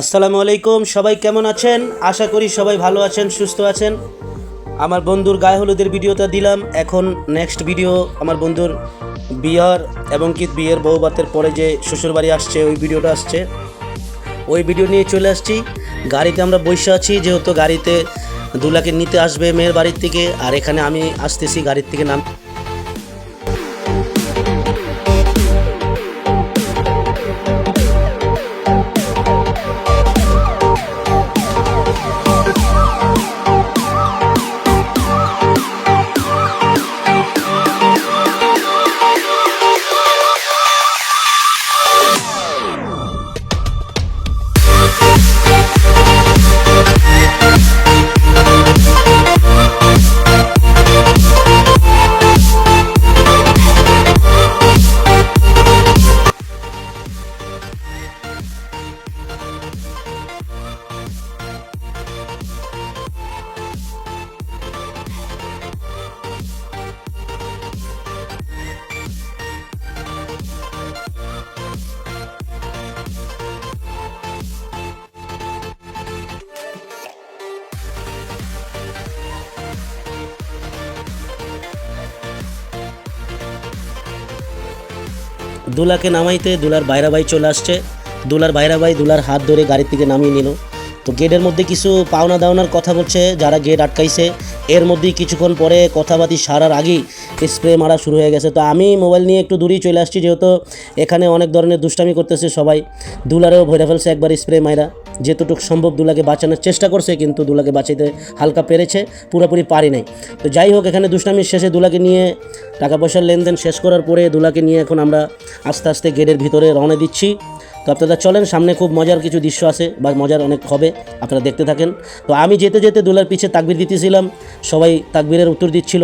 আসসালামু আলাইকুম, সবাই কেমন আছেন? আশা করি সবাই ভালো আছেন, সুস্থ আছেন। আমার বন্ধুর গায়ে হলুদের ভিডিওটা দিলাম। এখন নেক্সট ভিডিও আমার বন্ধুর বিয়ার এবং কি বিয়ের বউ বাতের পরে যে শ্বশুরবাড়ি আসছে, ওই ভিডিওটা আসছে। ওই ভিডিও নিয়ে চলে আসছি। গাড়িতে আমরা বসে আছি, যেহেতু গাড়িতে দুলাকে নিতে আসবে মেয়ের বাড়ির থেকে। আর এখানে আমি আসতেছি গাড়ির থেকে নাম দুলাকে নামাইতে দুলার বাইরা ভাই চলে আসছে। দুলার বাইরা ভাই দুলার হাত ধরে গাড়ির থেকে নামিয়ে নিল। তো গেটের মধ্যে কিছু পাওনা দাওনার কথা বলছে, যারা গেট আটকাইছে। এর মধ্যেই কিছুক্ষণ পরে কথাবাতি সারার আগেই স্প্রে মারা শুরু হয়ে গেছে। তো আমি মোবাইল নিয়ে একটু দূরেই চলে আসছি, যেহেতু এখানে অনেক ধরনের দুষ্টামি করতেছে সবাই। দুলারেও ভরে ফেলছে একবার স্প্রে মাইরা। যেতটুকু সম্ভব দুলাকে বাঁচানোর চেষ্টা করছে, কিন্তু দুলাকে বাঁচাইতে হালকা পেরেছে, পুরোপুরি পারি নাই। তো যাই হোক, এখানে দুষ্টামির শেষে দুলাকে নিয়ে টাকা পয়সার লেনদেন শেষ করার পরে দুলাকে নিয়ে এখন আমরা আস্তে আস্তে গেটের ভিতরে রওনা দিচ্ছি। তো আপনারা চলেন, সামনে খুব মজার কিছু দৃশ্য আছে বা মজার অনেক হবে, আপনারা দেখতে থাকেন। তো আমি যেতে যেতে দুলার পিছে তাকবির দিতেছিলাম, সবাই তাকবিরের উত্তর দিচ্ছিল।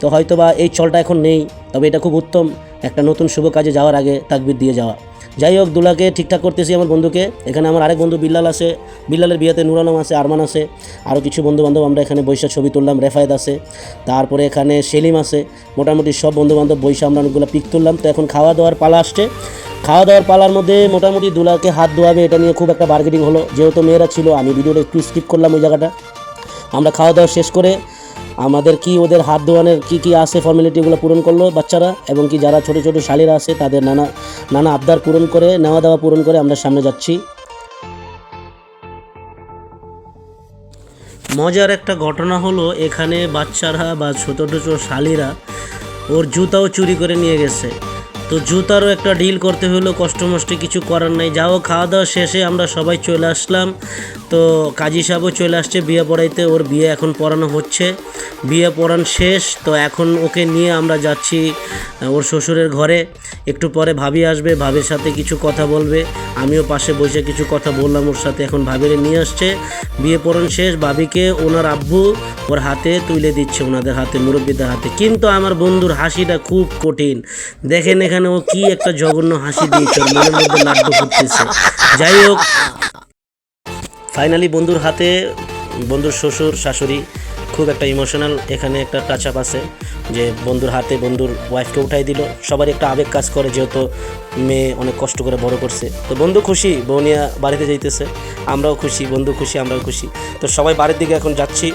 তো হয়তো বা এই চলটা এখন নেই, তবে এটা খুব উত্তম, একটা নতুন শুভ কাজে যাওয়ার আগে তাকবির দিয়ে যাওয়া। যাই হোক, দুলাকে ঠিকঠাক করতেছি আমার বন্ধুকে। এখানে আমার আরেক বন্ধু বিল্লাল আছে। বিল্লালের বিয়েতে নুরানম আছে, আরমান আছে। আরও কিছু বন্ধু বান্ধব আমরা এখানে বৈশা ছবি তুললাম, রেফায়েদ আছে। তারপরে এখানে সেলিম আছে। মোটামুটি সব বন্ধু বান্ধব বৈশা আমরা অনেকগুলো পিক তুললাম। তো এখন খাওয়া দাওয়ার পালা আসছে। খাওয়া দাওয়ার পালার মধ্যে মোটামুটি দুলাকে হাত ধোয়াবে এটা নিয়ে খুব একটা বার্গেনিং হলো। যেহেতু মেয়েরা ছিল, আমি ভিডিওটা একটু স্কিপ করলাম ওই জায়গাটা। আমরা খাওয়া দাওয়া শেষ করে আমাদের কি ওদের হাত ধোয়ানোর কি কি আছে ফর্মালিটিগুলো পূরণ করল বাচ্চারা? এবং কি যারা ছোট ছোট শালীরা আছে, তাদের নানা নানা আবদার পূরণ করে, নেওয়া দেওয়া পূরণ করে আমরা সামনে যাচ্ছি। মজার একটা ঘটনা হলো, এখানে বাচ্চারা বা ছোট ছোট শালিরা ওর জুতাও চুরি করে নিয়ে গেছে। তো জুতারও একটা ডিল করতে হলো কষ্ট মষ্টে কিছু করার নাই। যাও খাওয়া দাওয়া শেষে আমরা সবাই চলে আসলাম। তো কাজী সাহেবও চলে আসছে বিয়ে পড়াইতে, ওর বিয়ে এখন পড়ানো হচ্ছে। বিয়ে পড়ান শেষ, তো এখন ওকে নিয়ে আমরা যাচ্ছি ওর শ্বশুরের ঘরে। একটু পরে ভাবি আসবে, ভাবির সাথে কিছু কথা বলবে। আমিও পাশে বসে কিছু কথা বললাম ওর সাথে, এখন ভাবিরে নিয়ে আসছে। বিয়ে পড়ান শেষ, ভাবিকে ওনার আব্বু ওর হাতে তুলে দিচ্ছে, ওনাদের হাতে, মুরব্বীদের হাতে। কিন্তু আমার বন্ধুর হাসিটা খুব কঠিন। দেখেন এখানে ও কি একটা জঘন্য হাসি দিয়েছে মনের মধ্যে লাড্ডু ফুটতেছে? যাই হোক ফাইনালি বন্ধুর হাতে, বন্ধুর শ্বশুর, শাশুড়ি, খুব একটা ইমোশনাল এখানে একটা টাচ আপ আছে যে বন্ধুর হাতে বন্ধুর ওয়াইফকে উঠাই দিল। সবারই একটা আবেগ কাজ করে, যেহেতু মেয়ে অনেক কষ্ট করে বড় করছে। তো বন্ধু খুশি বৌনিয়া বাড়িতে যাইতেছে। আমরাও খুশি, বন্ধু খুশি, আমরাও খুশি। তো সবাই বাড়ির দিকে এখন যাচ্ছি।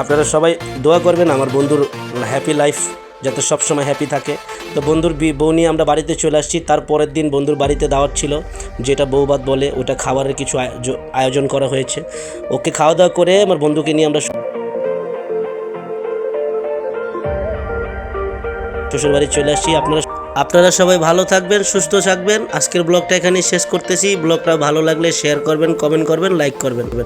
আপনারা সবাই দোয়া করবেন আমার বন্ধুর হ্যাপি লাইফ যাতে সবসময় হ্যাপি থাকে। তো বন্ধুর বউ নিয়ে আমরা বাড়িতে চলে আসছি। তার পরের দিন বন্ধুর বাড়িতে দাওয়াত ছিল, যেটা বৌবাদ বলে ওটা খাবারের কিছু আয়োজ- আয়োজন করা হয়েছে। ওকে খাওয়া দাওয়া করে আমার বন্ধুকে নিয়ে আমরা শ্বশুর বাড়ি চলে আসছি। আপনারা আপনারা সবাই ভালো থাকবেন, সুস্থ থাকবেন। আজকের ব্লগটা এখানে শেষ করতেছি। ব্লগটা ভালো লাগলে শেয়ার করবেন কমেন্ট করবেন লাইক করবেন।